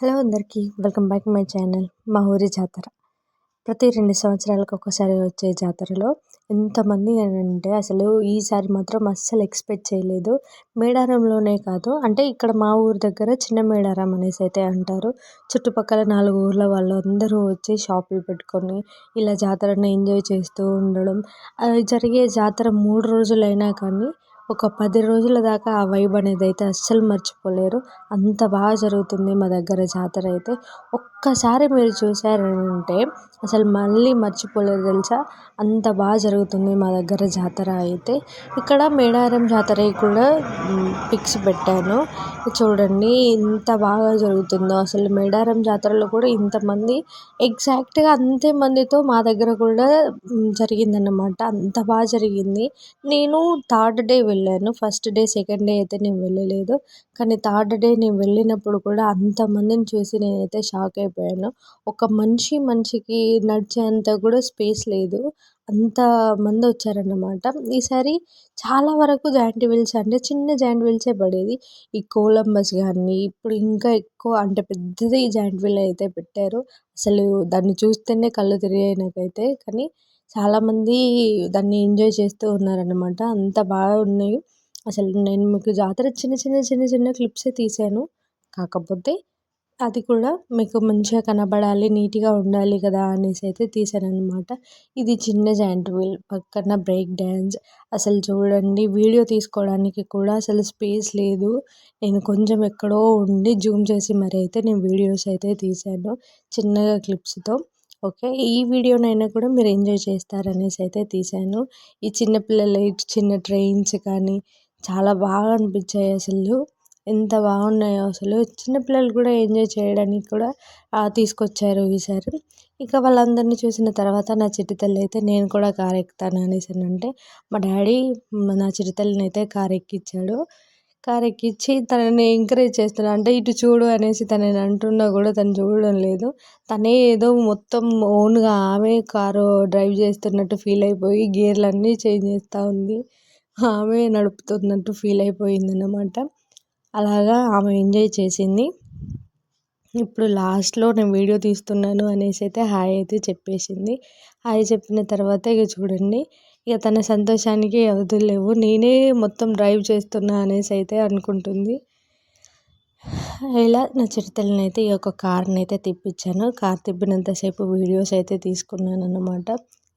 Hello అందరికీ welcome back my channel మా ఊరి జాతర. ప్రతి రెండు సంవత్సరాలకు ఒకసారి వచ్చే జాతరలో ఎంతమంది అని అంటే అసలు ఈసారి మాత్రం అస్సలు ఎక్స్పెక్ట్ చేయలేదు. మేడారంలోనే కాదు అంటే ఇక్కడ మా ఊరి దగ్గర చిన్న మేడారం అనేసి అయితే అంటారు. చుట్టుపక్కల నాలుగు ఊర్ల వాళ్ళు అందరూ వచ్చి షాపులు పెట్టుకొని ఇలా జాతరను ఎంజాయ్ చేస్తూ ఉండడం. అది జరిగే జాతర మూడు రోజులైనా కానీ ఒక పది రోజుల దాకా ఆ వైబ్ అనేది అయితే అస్సలు మర్చిపోలేరు. అంత బాగా జరుగుతుంది మా దగ్గర జాతర అయితే. ఒక్కసారి మీరు చూసారంటే అసలు మళ్ళీ మర్చిపోలేరు తెలుసా? అంత బాగా జరుగుతుంది మా దగ్గర జాతర అయితే. ఇక్కడ మేడారం జాతర కూడా పిక్స్ పెట్టాను. చూడండి ఎంత బాగా జరుగుతుందో. అసలు మేడారం జాతరలో కూడా ఇంతమంది ఎగ్జాక్ట్గా అంతే మందితో మా దగ్గర కూడా జరిగిందన్నమాట. అంత బాగా జరిగింది. నేను థర్డ్ డే వెళ్ళాను. ఫస్ట్ డే సెకండ్ డే అయితే నేను వెళ్ళలేదు. కానీ థర్డ్ డే నేను వెళ్ళినప్పుడు కూడా అంతమందిని చూసి నేనైతే షాక్ అయిపోయాను ఒక మనిషి మనిషికి నడిచేంత కూడా స్పేస్ లేదు. అంత మంది వచ్చారన్నమాట. ఈసారి చాలా వరకు జాయింట్ వీల్స్ అంటే చిన్న జాయింట్ వీల్సే పడేది. ఈ కొలంబస్ కానీ ఇప్పుడు ఇంకా ఎక్కువ అంటే పెద్దది జాయింట్ వీల్ అయితే పెట్టారు. అసలు దాన్ని చూస్తేనే కళ్ళు తిరిగాయి నాకైతే. కానీ చాలామంది దాన్ని ఎంజాయ్ చేస్తూ ఉన్నారన్నమాట. అంత బాగా ఉన్నాయి. అసలు నేను మీకు జాతర చిన్న చిన్న చిన్న చిన్న క్లిప్సే తీసాను కాకపోతే అది కూడా మీకు మంచిగా కనబడాలి నీట్గా ఉండాలి కదా అనేసి అయితే తీసాను ఇది చిన్న జాయింట్ వీల్ పక్కన బ్రేక్ డ్యాన్స్ అసలు చూడండి వీడియో తీసుకోవడానికి కూడా అసలు స్పేస్ లేదు. నేను కొంచెం ఎక్కడో ఉండి జూమ్ చేసి మరి అయితే నేను వీడియోస్ అయితే తీశాను చిన్నగా క్లిప్స్తో. ఓకే ఈ వీడియోనైనా కూడా మీరు ఎంజాయ్ చేస్తారనేసి అయితే తీశాను ఈ చిన్నపిల్లల చిన్న ట్రైన్స్ కానీ చాలా బాగా అనిపించాయి అసలు. ఎంత బాగున్నాయో అసలు. చిన్నపిల్లలు కూడా ఎంజాయ్ చేయడానికి కూడా తీసుకొచ్చారు ఈసారి. ఇక వాళ్ళందరినీ చూసిన తర్వాత నా చిట్టి తల్లి అయితే నేను కూడా కారు ఎక్కుతాను అనేసి అంటే మా డాడీ నా చిట్టి తల్లిని అయితే కారు ఎక్కించాడు కారు ఎక్కించి తనని ఎంకరేజ్ చేస్తున్నాను అంటే ఇటు చూడు అనేసి తనని అంటున్నా కూడా తను చూడడం లేదు. తనే ఏదో మొత్తం ఓన్గా ఆమె కారు డ్రైవ్ చేస్తున్నట్టు ఫీల్ అయిపోయి గేర్లన్నీ చేంజ్ చేస్తూ ఉంది. ఆమె నడుపుతున్నట్టు ఫీల్ అయిపోయింది అన్నమాట అలాగా ఆమె ఎంజాయ్ చేసింది. ఇప్పుడు లాస్ట్లో నేను వీడియో తీస్తున్నాను అనేసి అయితే హాయ్ అయితే చెప్పేసింది. హాయ్ చెప్పిన తర్వాత ఇక చూడండి ఇక తన సంతోషానికి అవధులు లేవు. నేనే మొత్తం డ్రైవ్ చేస్తున్నా అనేసి అయితే అనుకుంటుంది. ఇలా నా చిరుతలను అయితే ఈ యొక్క కార్ని అయితే తిప్పించాను. కార్ తిప్పినంతసేపు వీడియోస్ అయితే తీసుకున్నాను అన్నమాట.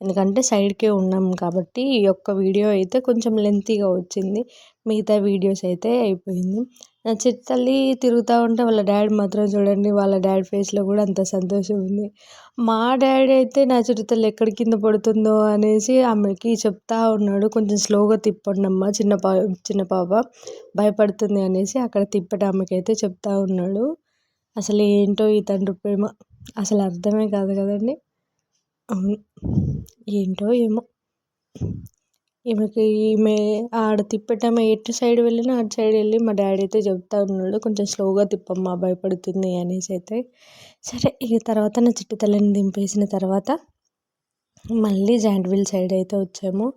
ఎందుకంటే సైడ్కే ఉన్నాం కాబట్టి ఈ యొక్క వీడియో అయితే కొంచెం లెంతీగా వచ్చింది. మిగతా వీడియోస్ అయితే అయిపోయింది. నా చిట్టల్లి తిరుగుతూ ఉంటే వాళ్ళ డాడీ మాత్రం చూడండి వాళ్ళ డాడీ ఫేస్లో కూడా అంత సంతోషం ఉంది. మా డాడీ అయితే నా చిరుతల్లి ఎక్కడ కింద పడుతుందో అనేసి ఆమెకి చెప్తా ఉన్నాడు. కొంచెం స్లోగా తిప్పండి అమ్మ చిన్న పా చిన్న పాప భయపడుతుంది అనేసి అక్కడ తిప్పడానికి అయితే చెప్తా ఉన్నాడు. అసలు ఏంటో ఈ తండ్రి ప్రేమ? అసలు అర్థమే కాదు కదండి. అవును. ఏంటో ఏమో. ఈమెకి ఈమె ఆడ తిప్పటమే ఎటు సైడ్ వెళ్ళినా అటు సైడ్ వెళ్ళి మా డాడీ అయితే చెప్తా ఉన్నాడు కొంచెం స్లోగా తిప్పమ్మా భయపడుతుంది అనేసి అయితే. సరే ఇక తర్వాత నా చిట్టి తల్లిని దింపేసిన తర్వాత మళ్ళీ జాయింట్ వీల్ సైడ్ అయితే వచ్చాము.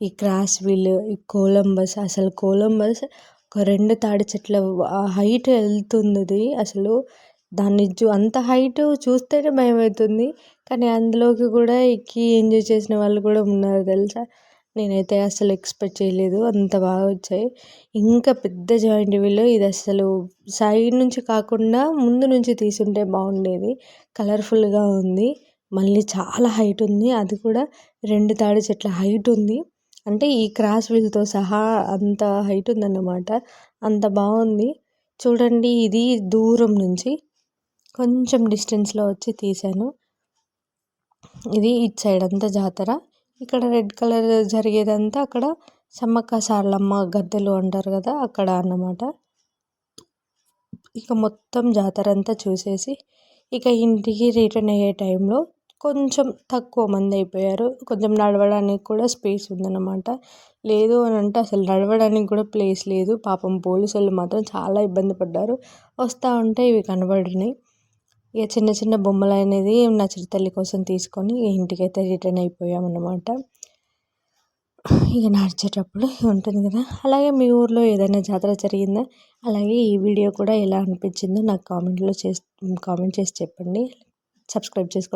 ఈ క్రాస్ వీల్ ఈ కోలంబస్ అసలు కోలంబస్ ఒక రెండు తాడి చెట్ల హైట్ వెళ్తుంది అసలు. దాన్ని చూ అంత హైట్ చూస్తేనే భయం అవుతుంది కానీ అందులోకి కూడా ఎక్కి ఎంజాయ్ చేసిన వాళ్ళు కూడా ఉన్నారు తెలుసా. నేనైతే అసలు ఎక్స్పెక్ట్ చేయలేదు. అంత బాగా వచ్చాయి. ఇంకా పెద్ద జాయింట్ వీల్ ఇది అసలు సైడ్ నుంచి కాకుండా ముందు నుంచి తీసుంటే బాగుండేది. కలర్ఫుల్గా ఉంది. మళ్ళీ చాలా హైట్ ఉంది. అది కూడా రెండు తాడి చెట్ల హైట్ ఉంది. అంటే ఈ క్రాస్ వీల్తో సహా అంత హైట్ ఉందన్నమాట. అంత బాగుంది. చూడండి ఇది దూరం నుంచి కొంచెం డిస్టెన్స్లో వచ్చి తీసాను ఇది ఇటు సైడ్ అంతా జాతర. ఇక్కడ రెడ్ కలర్ జరిగేదంతా అక్కడ సమ్మక్క సారలమ్మ గద్దెలు అంటారు కదా అక్కడ అన్నమాట. ఇక మొత్తం జాతర అంతా చూసేసి ఇక ఇంటికి రిటర్న్ అయ్యే టైంలో కొంచెం తక్కువ మంది అయిపోయారు. కొంచెం నడవడానికి కూడా స్పేస్ ఉందన్నమాట. లేదు అని అంటే అసలు నడవడానికి కూడా ప్లేస్ లేదు. పాపం పోలీసు మాత్రం చాలా ఇబ్బంది పడ్డారు. వస్తూ ఉంటే ఇవి కనబడినాయి. ఇక చిన్న చిన్న బొమ్మలు అనేది నా చిరుతల్లి కోసం తీసుకొని ఇంటికైతే రిటర్న్ అయిపోయాం అన్నమాట ఇక నడిచేటప్పుడు ఉంటుంది కదా. అలాగే మీ ఊర్లో ఏదైనా జాతర జరిగిందా? అలాగే ఈ వీడియో కూడా ఎలా అనిపించిందో నాకు కామెంట్లో చేసి కామెంట్ చేసి చెప్పండి. సబ్స్క్రైబ్ చేసుకోవడం